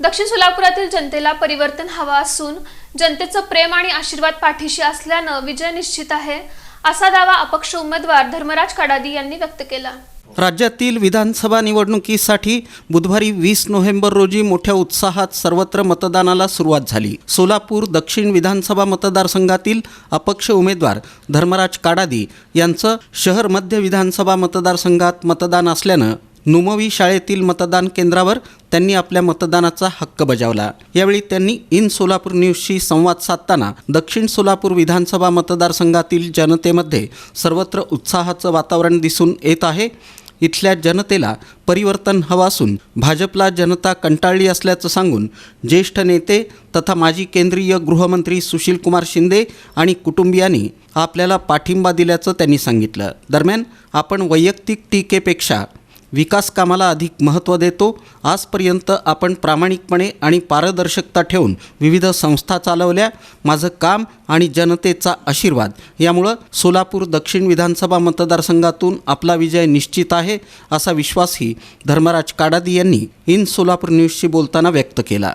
दक्षिण सोलापुरातील जनतेला परिवर्तन हवा असून जनतेचं प्रेम आणि आशीर्वाद पाठीशी असल्यानं विजय निश्चित आहे असा दावा अपक्ष उमेदवार धर्मराज काडादी यांनी व्यक्त केला. राज्यातील विधानसभा निवडणुकीसाठी बुधवारी वीस नोव्हेंबर रोजी मोठ्या उत्साहात सर्वत्र मतदानाला सुरुवात झाली. सोलापूर दक्षिण विधानसभा मतदारसंघातील अपक्ष उमेदवार धर्मराज काडादी यांचं शहर मध्य विधानसभा मतदारसंघात मतदान असल्यानं नुमवी शाळेतील मतदान केंद्रावर त्यांनी आपल्या मतदानाचा हक्क बजावला. यावेळी त्यांनी इन सोलापूर न्यूजशी संवाद साधताना दक्षिण सोलापूर विधानसभा मतदारसंघातील जनतेमध्ये सर्वत्र उत्साहाचं वातावरण दिसून येत आहे. इथल्या जनतेला परिवर्तन हवं असून भाजपला जनता कंटाळली असल्याचं सांगून ज्येष्ठ नेते तथा माजी केंद्रीय गृहमंत्री सुशीलकुमार शिंदे आणि कुटुंबियांनी आपल्याला पाठिंबा दिल्याचं त्यांनी सांगितलं. दरम्यान आपण वैयक्तिक टीकेपेक्षा विकास कामाला अधिक महत्त्व देतो. आजपर्यंत आपण प्रामाणिकपणे आणि पारदर्शकता ठेवून विविध संस्था चालवल्या. माझं काम आणि जनतेचा आशीर्वाद. यामुळं सोलापूर दक्षिण विधानसभा मतदारसंघातून आपला विजय निश्चित आहे असा विश्वासही धर्मराज काडादी यांनी इन सोलापूर न्यूजशी बोलताना व्यक्त केला.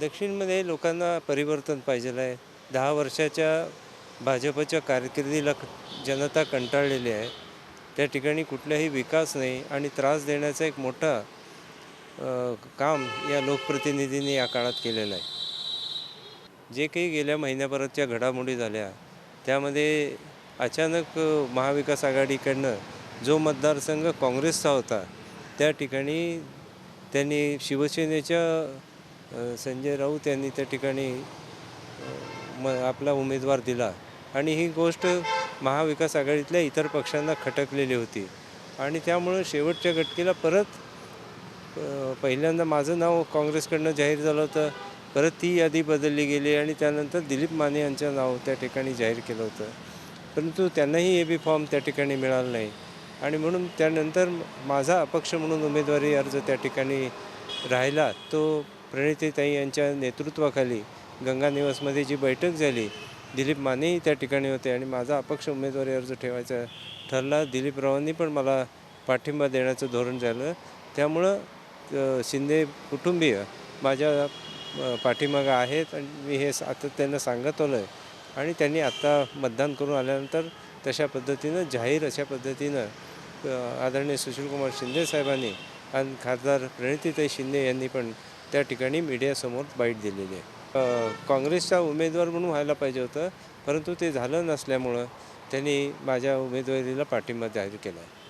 दक्षिणमध्ये लोकांना परिवर्तन पाहिजे आहे. दहा वर्षाच्या भाजपच्या कारकिर्दीला क- जनता कंटाळलेली आहे. त्या ठिकाणी कुठलाही विकास नाही आणि त्रास देण्याचा एक मोठा काम या लोकप्रतिनिधींनी या काळात केलेलं आहे. जे काही गेल्या महिन्याभराच्या घडामोडी झाल्या त्यामध्ये अचानक महाविकास आघाडीकडनं जो मतदारसंघ काँग्रेसचा होता त्या ठिकाणी त्यांनी शिवसेनेच्या संजय राऊत यांनी त्या ठिकाणी म आपला उमेदवार दिला. आणि ही गोष्ट महाविकास आघाडीतल्या इतर पक्षांना खटकलेली होती. आणि त्यामुळं शेवटच्या घटकेला परत पहिल्यांदा माझं नाव काँग्रेसकडनं जाहीर झालं होतं. परत ती यादी बदलली गेली आणि त्यानंतर दिलीप माने यांचं नाव त्या ठिकाणी जाहीर केलं होतं. परंतु त्यांनाही ए बी फॉर्म त्या ठिकाणी मिळाला नाही. आणि म्हणून त्यानंतर माझा अपक्ष म्हणून उमेदवारी अर्ज त्या ठिकाणी राहिला. तो प्रणितीताई यांच्या नेतृत्वाखाली गंगा निवासमध्ये जी बैठक झाली दिलीप मानेही त्या ठिकाणी होते आणि माझा अपक्ष उमेदवारी अर्ज ठेवायचा ठरला. दिलीपरावांनी पण मला पाठिंबा देण्याचं धोरण झालं. त्यामुळं शिंदे कुटुंबीय माझ्या पाठीमागं आहेत आणि मी हे आता त्यांना सांगत आलो आहे आणि त्यांनी आत्ता मतदान करून आल्यानंतर तशा पद्धतीनं जाहीर अशा पद्धतीनं आदरणीय सुशीलकुमार शिंदे साहेबांनी आणि खासदार प्रणितीताई शिंदे यांनी पण त्या ठिकाणी मीडियासमोर बाईट दिलेली आहे. काँग्रेसचा उमेदवार म्हणून व्हायला पाहिजे होतं परंतु ते झालं नसल्यामुळं त्यांनी माझ्या उमेदवारीला पाठिंबा जाहीर केला. आहे